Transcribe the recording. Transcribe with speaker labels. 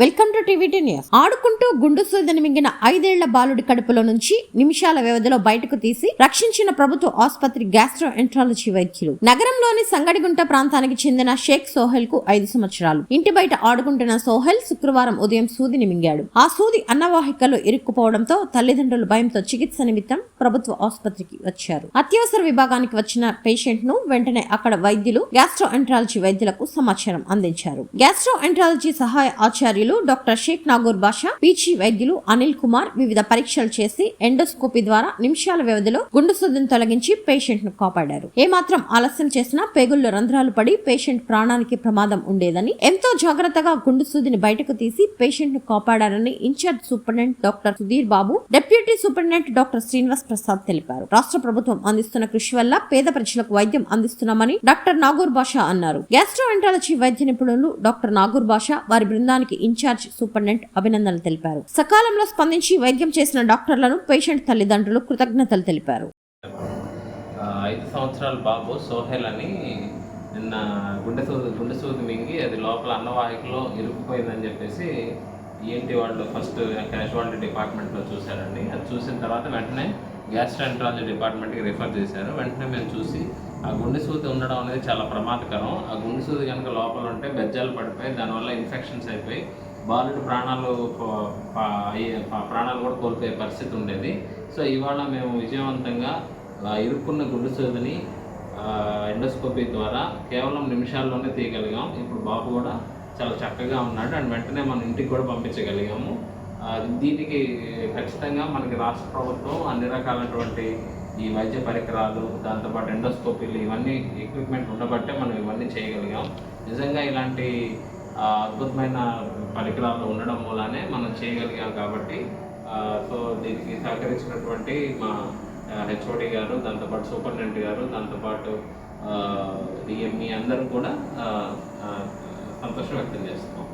Speaker 1: Welcome to TVT news. ఆడుకుంటూ గుండు సూదిని మింగిన ఐదేళ్ళ బాలుడి కడుపులో నుంచి నిమిషాల వ్యవధిలో బయటకు తీసి రక్షించిన ప్రభుత్వ ఆసుపత్రి గ్యాస్ట్రో ఎంట్రాలజీ వైద్యులు. నగరంలోని సంగడిగుంట ప్రాంతానికి చెందిన షేక్ సోహెల్కు ఐదు సంవత్సరాలు. ఇంటి బయట ఆడుకుంటున్న సోహెల్ శుక్రవారం ఉదయం సూదిని మింగాడు. ఆ సూది అన్నవాహికలో ఇరుక్కుపోవడంతో తల్లిదండ్రులు భయంతో చికిత్స నిమిత్తం ప్రభుత్వ ఆసుపత్రికి వచ్చారు. అత్యవసర విభాగానికి వచ్చిన పేషెంట్ను వెంటనే అక్కడ వైద్యులు గ్యాస్ట్రో ఎంట్రాలజీ వైద్యులకు సమాచారం అందించారు. గ్యాస్ట్రో ఎంట్రాలజీ సహాయ ఆచార్యులు డాక్టర్ షేక్ నాగూర్ బాషా పీజీ వైద్యులు అనిల్ కుమార్ వివిధ పరీక్షలు చేసి ఎండోస్కోపీ ద్వారా నిమిషాల వ్యవధిలో గుండు సుద్దిని తొలగించి పేషెంట్ను కాపాడారు ఏమాత్రం ఆలస్యం చేసినా పేగుల్లో రంధ్రాలు పడి పేషెంట్ ప్రాణానికి ప్రమాదం ఉండేదని ఎంతో జాగ్రత్తగా గుండు సుద్దిని బయటకు తీసి పేషెంట్ను కాపాడారని in-charge superintendent doctor Sudhir Babu deputy superintendent doctor Srinivas Prasad తెలిపారు. రాష్ట్ర ప్రభుత్వం అందిస్తున్న కృషి వల్ల పేద ప్రజలకు వైద్యం అందిస్తున్నామని డాక్టర్ నాగూర్ బాషా అన్నారు. గ్యాస్ట్రోఎంటాలజీ వైద్య నిపుణులు డాక్టర్ నాగూర్ బాషా వారి బృందానికి ఇన్ఛార్జ్ సూపరింటెండెంట్ అభినందనలు తెలిపారు. సకాలంలో స్పందించి వైద్యం చేసిన డాక్టర్లను పేషెంట్ తల్లిదండ్రులు కృతజ్ఞతలు తెలిపారు.
Speaker 2: ఐదు సంవత్సరాల బాబు సోహెల్ అని నిన్న గుండె సూది గుండె సూది మింగి అది లోపల అన్నవాహికలో ఇరుక్కుపోయిందని చెప్పేసి ఏంటి వాళ్ళు ఫస్ట్ క్యాజువాలిటీ డిపార్ట్మెంట్లో చూశారండి. అది చూసిన తర్వాత వెంటనే గ్యాస్ట్రాంట్రాలజీ డిపార్ట్మెంట్కి రిఫర్ చేశారు. వెంటనే మేము చూసి ఆ గుండె సూది ఉండడం అనేది చాలా ప్రమాదకరం. ఆ గుండె సూది కనుక లోపల ఉంటే బెజ్జాలు పడిపోయి దానివల్ల ఇన్ఫెక్షన్స్ అయిపోయి బాలుడి ప్రాణాలు ప్రాణాలు కూడా కోల్పోయే పరిస్థితి ఉండేది. సో ఇవాళ మేము విజయవంతంగా ఇరుక్కున్న గుండె సూదిని ఎండోస్కోపీ ద్వారా కేవలం నిమిషాల్లోనే తీయగలిగాం. ఇప్పుడు బాబు కూడా చాలా చక్కగా ఉన్నాడు. అండ్ వెంటనే మన ఇంటికి కూడా పంపించగలిగాము. దీనికి ఖచ్చితంగా మనకి రాష్ట్ర ప్రభుత్వం అన్ని రకాలైనటువంటి ఈ వైద్య పరికరాలు దాంతోపాటు ఎండోస్కోపీలు ఇవన్నీ ఎక్విప్మెంట్ ఉండబట్టే మనం ఇవన్నీ చేయగలిగాం. నిజంగా ఇలాంటి అద్భుతమైన పరికరాలు ఉండడం మూలానే మనం చేయగలిగాం కాబట్టి సో దీనికి సహకరించినటువంటి మా హెచ్ఓడి గారు దాంతోపాటు సూపరింటెండెంట్ గారు దాంతోపాటు ఆ, మీ అందరూ కూడా సంతోషం వ్యక్తం చేస్తున్నాం.